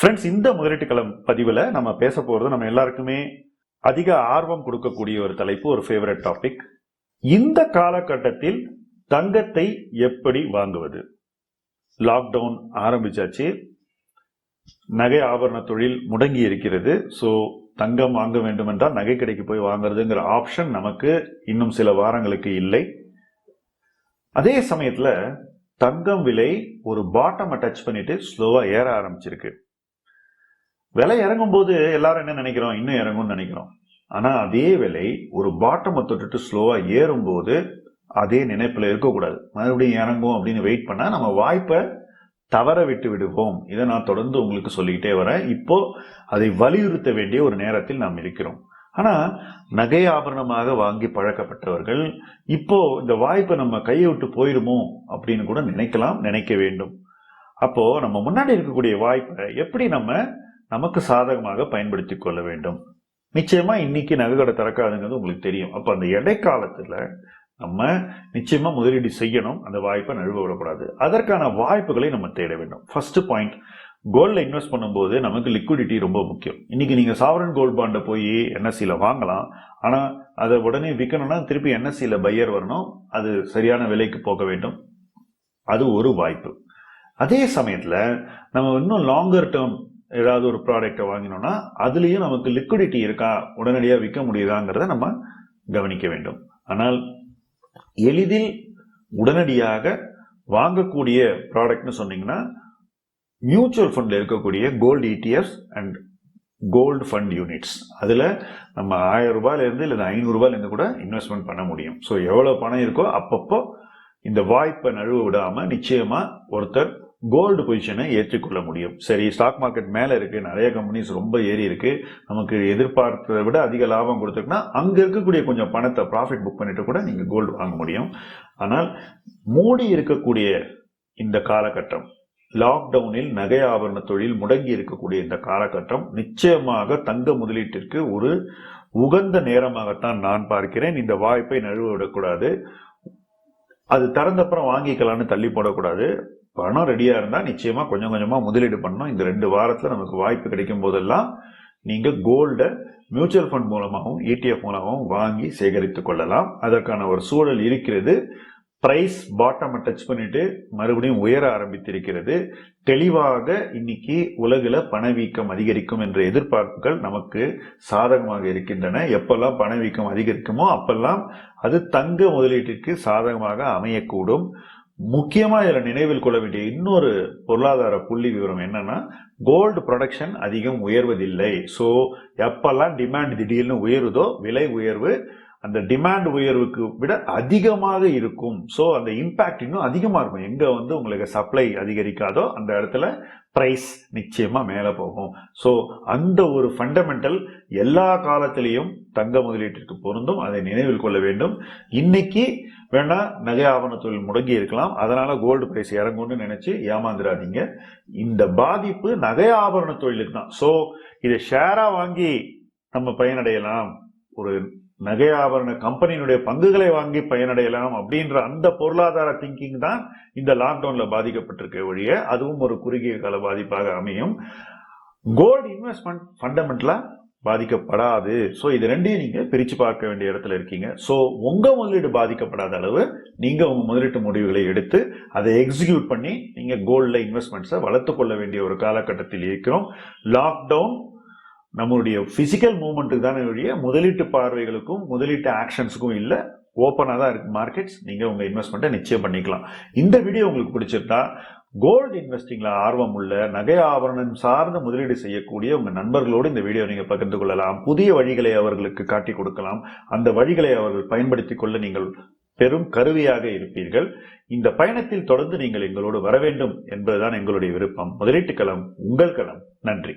Friends இந்த முதலீட்டு பதிவில் நம்ம பேச போகிறது நம்ம எல்லாருக்குமே அதிக ஆர்வம் கொடுக்கக்கூடிய ஒரு தலைப்பு ஒரு ஃபேவரட் டாபிக் இந்த காலகட்டத்தில் தங்கத்தை எப்படி வாங்குவது? லாக்டவுன் ஆரம்பிச்சாச்சு. நகை ஆபரண தொழில் முடங்கி இருக்கிறது. ஸோ தங்கம் வாங்க வேண்டுமென்றால் நகை கடைக்கு போய் வாங்குறதுங்கிற ஆப்ஷன் நமக்கு இன்னும் சில வாரங்களுக்கு இல்லை. அதே சமயத்தில் தங்கம் விலை ஒரு பாட்டம் டச் பண்ணிட்டு ஸ்லோவாக ஏற ஆரம்பிச்சிருக்கு. விலை இறங்கும் போது எல்லாரும் என்ன நினைக்கிறோம்? இன்னும் இறங்கும்னு நினைக்கிறோம். ஆனா அதே விலை ஒரு பாட்டமை தொட்டுட்டு ஸ்லோவா ஏறும்போது அதே நினைப்புல இருக்கக்கூடாது. மறுபடியும் இறங்கும் அப்படின்னு வெயிட் பண்ணா நம்ம வாய்ப்பை தவற விட்டு விடுவோம். இதை நான் தொடர்ந்து உங்களுக்கு சொல்லிக்கிட்டே வரேன். இப்போ அதை வலியுறுத்த வேண்டிய ஒரு நேரத்தில் நாம் இருக்கிறோம். ஆனா நகை ஆபரணமாக வாங்கி பழக்கப்பட்டவர்கள் இப்போ இந்த வாய்ப்பை நம்ம கையை விட்டு போயிருமோ அப்படின்னு கூட நினைக்கலாம் நினைக்க வேண்டும். அப்போ நம்ம முன்னாடி இருக்கக்கூடிய வாய்ப்பை எப்படி நம்ம நமக்கு சாதகமாக பயன்படுத்தி கொள்ள வேண்டும். நிச்சயமாக இன்னைக்கு நகை கடை திறக்காதுங்கிறது உங்களுக்கு தெரியும். அப்போ அந்த இடைக்காலத்தில் நம்ம நிச்சயமாக முதலீடு செய்யணும். அந்த வாய்ப்பை நழுவ விடக்கூடாது. அதற்கான வாய்ப்புகளை நம்ம தேட வேண்டும். ஃபர்ஸ்ட் பாயிண்ட் கோல்டில் இன்வெஸ்ட் பண்ணும்போது நமக்கு லிக்விடிட்டி ரொம்ப முக்கியம். இன்னைக்கு நீங்கள் சாவரன் கோல்ட் பாண்டை போய் என்எஸ்சியில் வாங்கலாம். ஆனால் அதை உடனே விற்கணும்னா திருப்பி என்எஸ்சியில் பையர் வரணும். அது சரியான விலைக்கு போக வேண்டும். அது ஒரு வாய்ப்பு. அதே சமயத்தில் நம்ம இன்னும் லாங்கர் டேர்ம் ஏதாவது ஒரு ப்ராடக்டை வாங்கினோம்னா அதுலேயும் நமக்கு லிக்விடிட்டி இருக்கா? உடனடியாக விற்க முடியுதாங்கிறத நம்ம கவனிக்க வேண்டும். ஆனால் எளிதில் உடனடியாக வாங்கக்கூடிய ப்ராடக்ட்னு சொன்னீங்கன்னா மியூச்சுவல் ஃபண்டில் இருக்கக்கூடிய gold ETFs and gold fund units அதில் நம்ம ஆயிரம் ரூபாயிலேருந்து இல்லை ஐநூறுரூபாயிலேருந்து கூட இன்வெஸ்ட்மெண்ட் பண்ண முடியும். ஸோ எவ்வளோ பணம் இருக்கோ அப்பப்போ இந்த வாய்ப்பை நழுவ விடாமல் நிச்சயமாக ஒருத்தர் கோல்டு பொசிஷனை ஏற்றுக்கொள்ள முடியும். சரி ஸ்டாக் மார்க்கெட் மேலே இருக்குது நிறைய கம்பெனிஸ் ரொம்ப ஏறி இருக்கு. நமக்கு எதிர்பார்த்ததை விட அதிக லாபம் கொடுத்துருக்குன்னா அங்கே இருக்கக்கூடிய கொஞ்சம் பணத்தை ப்ராஃபிட் புக் பண்ணிட்டு கூட நீங்கள் கோல்டு வாங்க முடியும். ஆனால் மூடி இருக்கக்கூடிய இந்த காலகட்டம் லாக்டவுனில் நகை ஆபரண தொழில் முடங்கி இருக்கக்கூடிய இந்த காலகட்டம் நிச்சயமாக தங்க முதலீட்டிற்கு ஒரு உகந்த நேரமாகத்தான் நான் பார்க்கிறேன். இந்த வாய்ப்பை நழுவ விடக்கூடாது. அது திறந்தப்புறம் வாங்கிக்கலான்னு தள்ளி போடக்கூடாது. பணம் ரெடியாக இருந்தால் நிச்சயமாக கொஞ்சம் கொஞ்சமாக முதலீடு பண்ணணும். இந்த ரெண்டு வாரத்தில் நமக்கு வாய்ப்பு கிடைக்கும் போதெல்லாம் நீங்கள் கோல்டை மியூச்சுவல் ஃபண்ட் மூலமாகவும் இடிஎஃப் மூலமாகவும் வாங்கி சேகரித்துக் கொள்ளலாம். அதற்கான ஒரு சூழல் இருக்கிறது. ப்ரைஸ் பாட்டம் டச் பண்ணிட்டு மறுபடியும் உயர ஆரம்பித்திருக்கிறது. தெளிவாக இன்னைக்கு உலகில் பணவீக்கம் அதிகரிக்கும் என்ற எதிர்பார்ப்புகள் நமக்கு சாதகமாக இருக்கின்றன. எப்பெல்லாம் பணவீக்கம் அதிகரிக்குமோ அப்பெல்லாம் அது தங்க முதலீட்டிற்கு சாதகமாக அமையக்கூடும். முக்கியமாக இதில் நினைவில் கொள்ள வேண்டிய இன்னொரு பொருளாதார புள்ளி விவரம் என்னன்னா கோல்டு ப்ரொடக்ஷன் அதிகம் உயர்வதில்லை. ஸோ எப்பெல்லாம் டிமாண்ட் திடீர்னு உயருதோ விலை உயர்வு அந்த டிமாண்ட் உயர்வுக்கு விட அதிகமாக இருக்கும். ஸோ அந்த இம்பேக்ட் இன்னும் அதிகமாக இருக்கும். எங்கே வந்து உங்களுக்கு சப்ளை அதிகரிக்காதோ அந்த இடத்துல ப்ரைஸ் நிச்சயமாக மேலே போகும். ஸோ அந்த ஒரு ஃபண்டமெண்டல் எல்லா காலத்திலையும் தங்க முதலீட்டிற்கு பொருந்தும். அதை நினைவில் கொள்ள வேண்டும். இன்னைக்கு வேணா நகை ஆவண தொழில் முடங்கி இருக்கலாம். அதனால கோல்டு பிரைஸ் இறங்கும்னு நினைச்சு ஏமாந்துடாதீங்க இந்த பாதிப்பு நகை ஆபரண தொழிலுக்கு தான். ஸோ இதை ஷேராக வாங்கி நம்ம பயனடையலாம். ஒரு நகை ஆபரண கம்பெனியினுடைய பங்குகளை வாங்கி பயனடையலாம் அப்படின்ற அந்த பொருளாதார திங்கிங் தான் இந்த லாக்டவுன்ல பாதிக்கப்பட்டிருக்க ஒழிய அதுவும் ஒரு குறுகிய கால பாதிப்பாக அமையும். கோல்டு இன்வெஸ்ட்மெண்ட் ஃபண்டமெண்டலா பாதிக்கப்படாது. ஸோ இது ரெண்டையும் நீங்கள் பிரித்து பார்க்க வேண்டிய இடத்துல இருக்கீங்க. ஸோ உங்கள் முதலீடு பாதிக்கப்படாத அளவு நீங்கள் உங்கள் முதலீட்டு முடிவுகளை எடுத்து அதை எக்ஸிக்யூட் பண்ணி நீங்கள் கோல்டில் இன்வெஸ்ட்மெண்ட்ஸை வளர்த்து கொள்ள வேண்டிய ஒரு காலகட்டத்தில் இருக்கிறோம். லாக்டவுன் நம்மளுடைய ஃபிசிக்கல் மூமெண்ட்டுக்கு தானே ஒழிய முதலீட்டு பார்வைகளுக்கும் முதலீட்டு ஆக்ஷன்ஸுக்கும் இல்லை ஓப்பனாக தான் இருக்குது மார்க்கெட்ஸ் நீங்கள் உங்கள் இன்வெஸ்ட்மெண்ட்டை நிச்சயம் பண்ணிக்கலாம். இந்த வீடியோ உங்களுக்கு பிடிச்சிருந்தா கோல்டு இன்வெஸ்டிங்கில் ஆர்வம் உள்ள நகை ஆபரணம் சார்ந்த முதலீடு செய்யக்கூடிய உங்கள் நண்பர்களோடு இந்த வீடியோ நீங்கள் பகிர்ந்து கொள்ளலாம். புதிய வழிகளை அவர்களுக்கு காட்டி கொடுக்கலாம். அந்த வழிகளை அவர்கள் பயன்படுத்தி கொள்ள நீங்கள் பெரும் கருவியாக இருப்பீர்கள். இந்த பயணத்தில் தொடர்ந்து நீங்கள் எங்களோடு வர வேண்டும் என்பதுதான் எங்களுடைய விருப்பம். முதலீட்டு களம் உங்கள் களம். நன்றி.